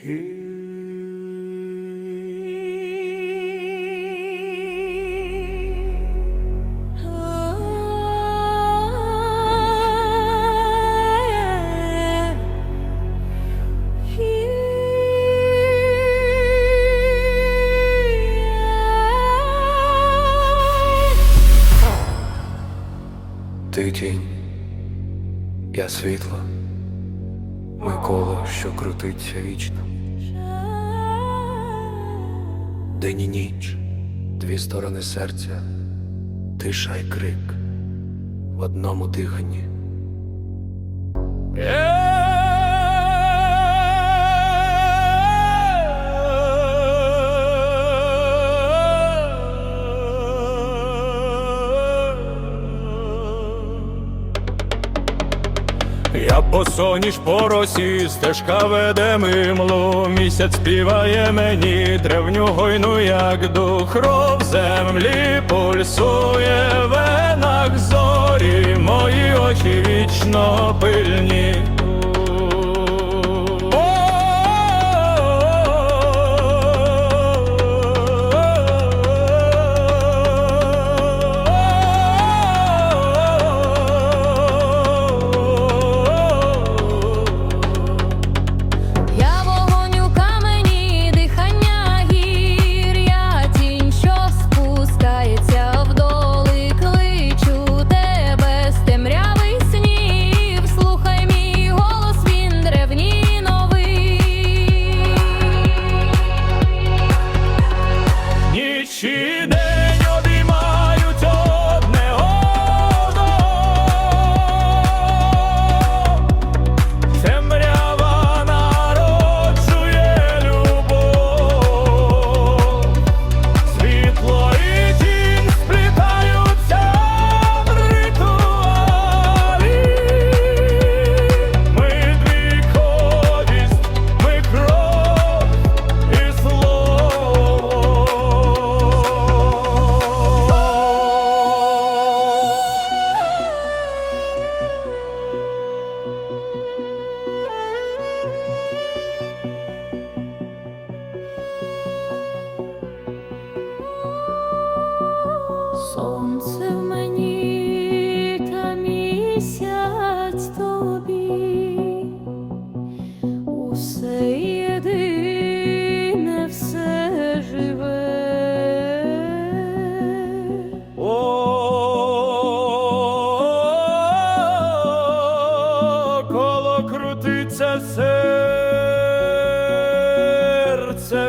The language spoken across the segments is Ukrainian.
Here стогни серця, тиша й крик в одному диханні. Е, Я посоніж по росі, стежка веде мимлу, місяць співає мені, древню гойну, як дух, Ров землі пульсує в венах зорі, мої очі вічно пильні.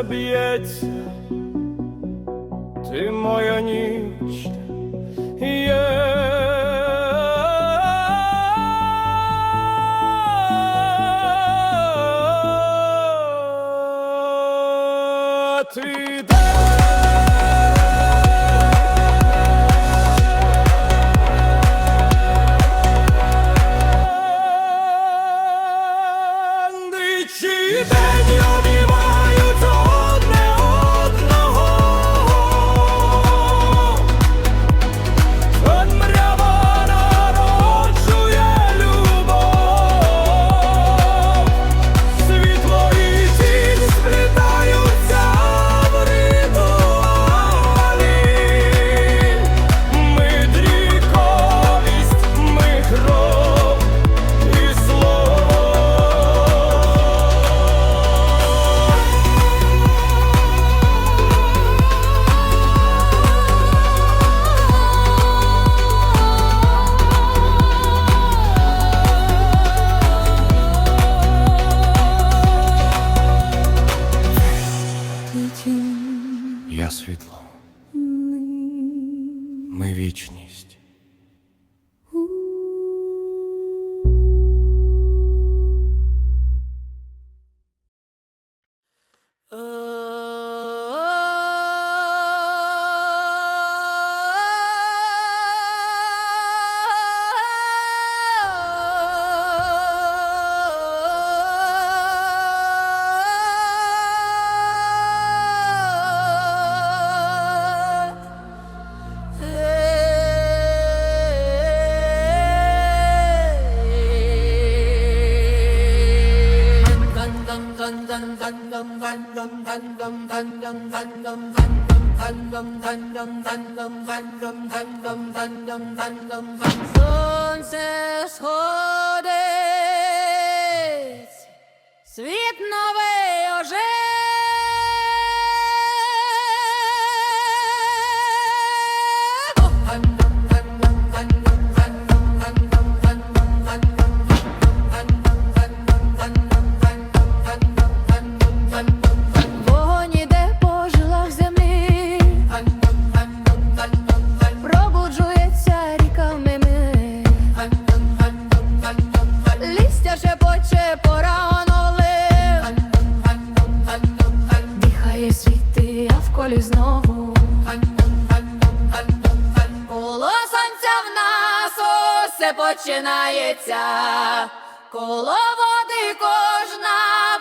б'ється, ти моя ніч.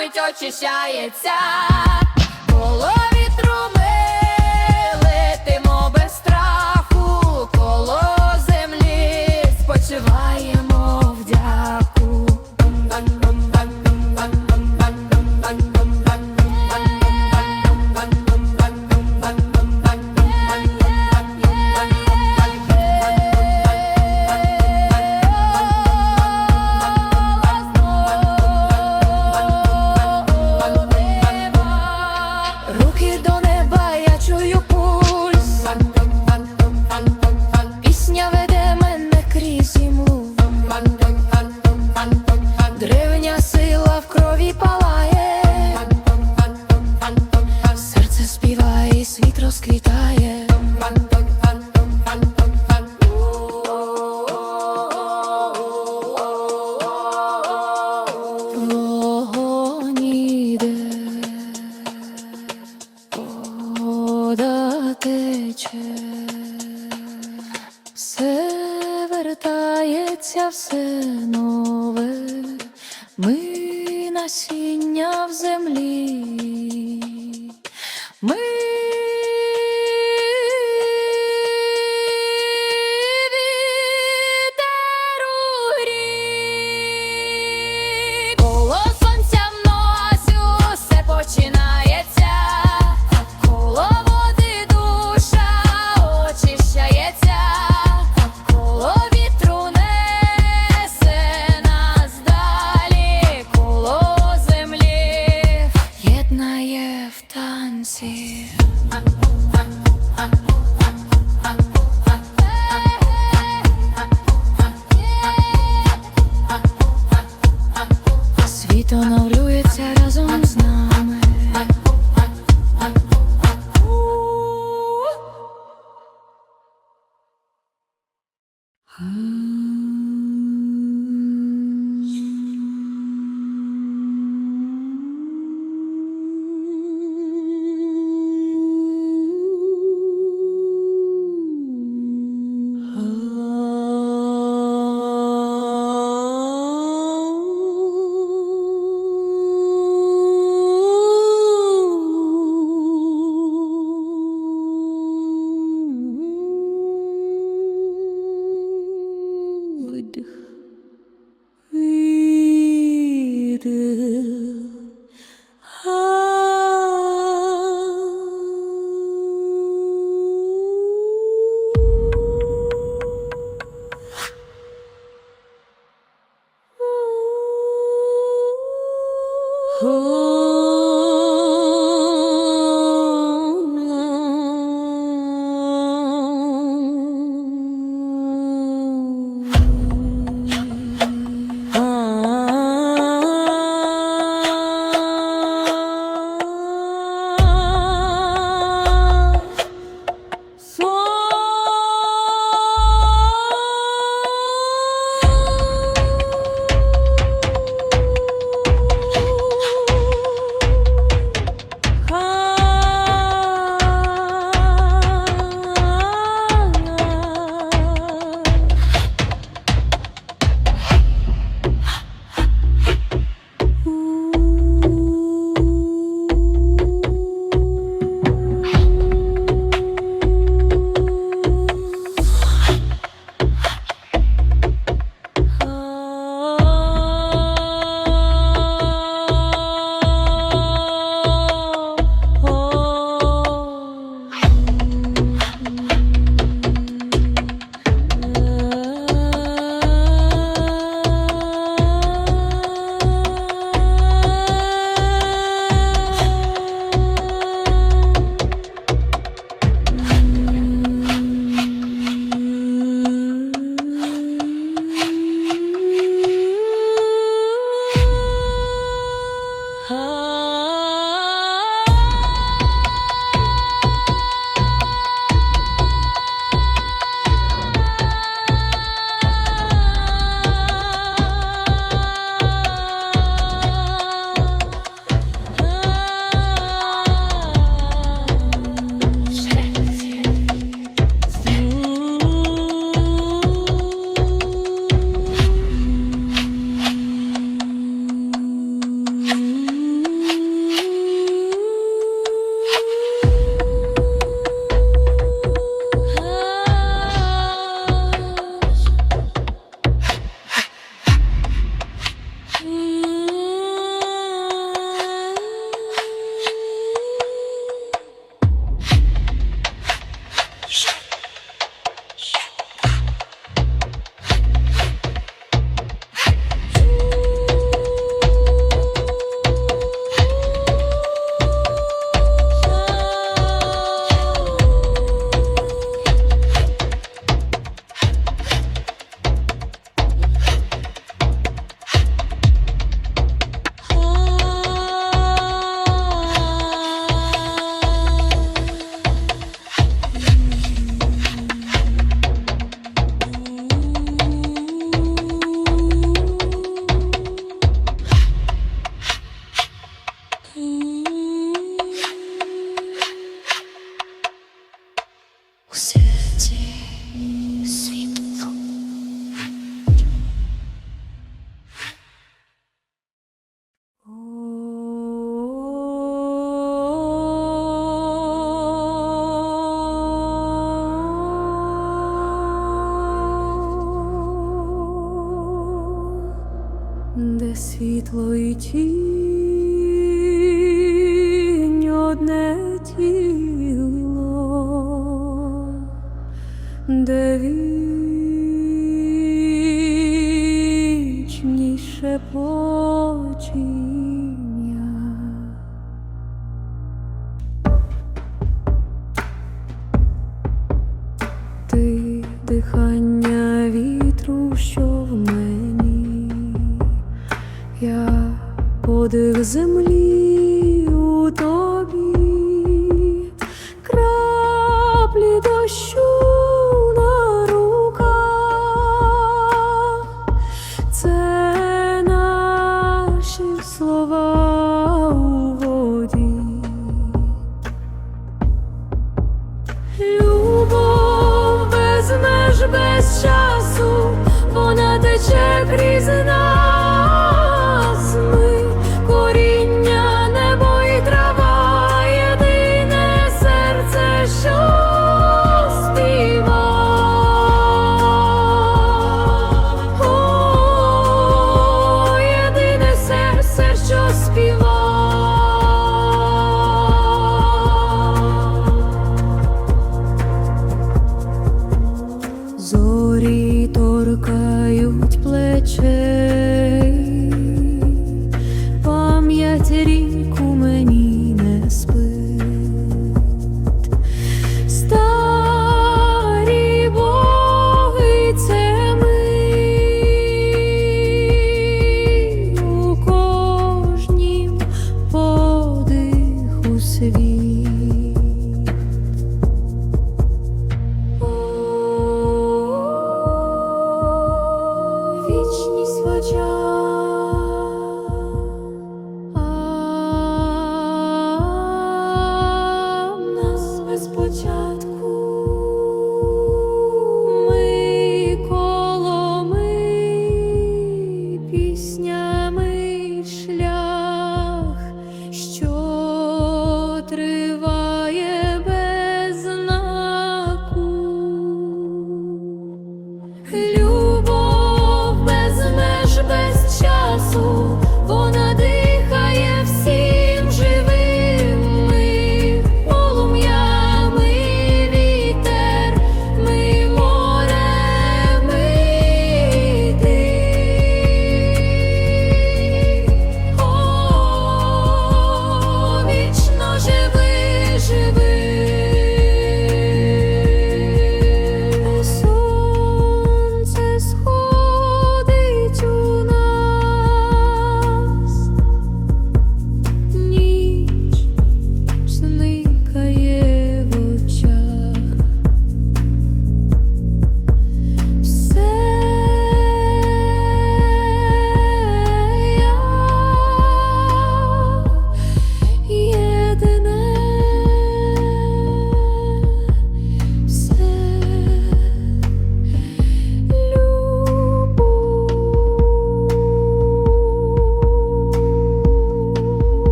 Мить очищається ми насіння в землі. expensive. Who? Де вічніше починня.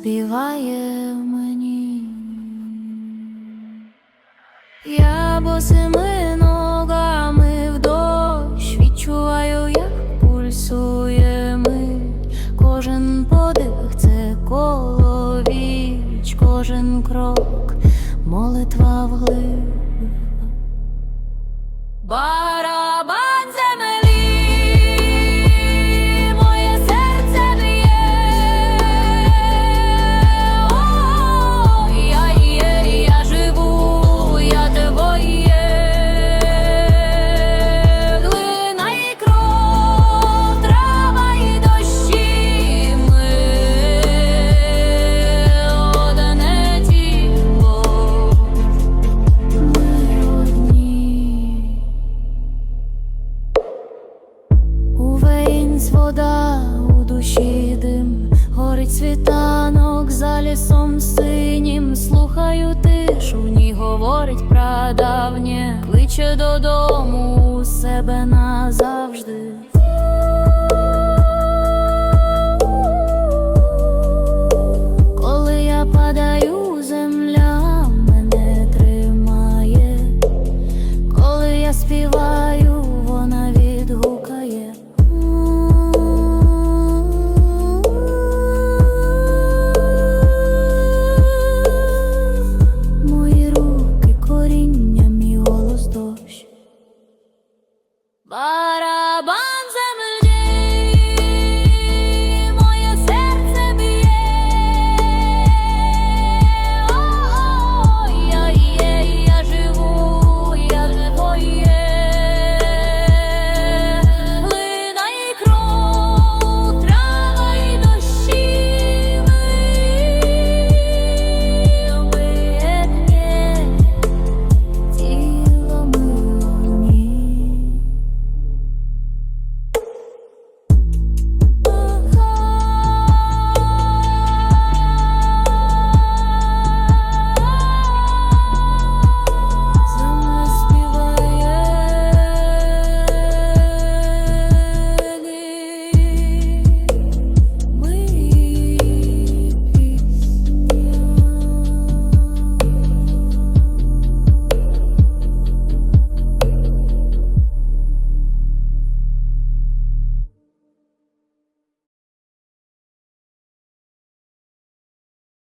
Співає горить світанок за лісом синім, слухаю тишу, в ній говорить. прадавнє, кличе додому у себе назавжди.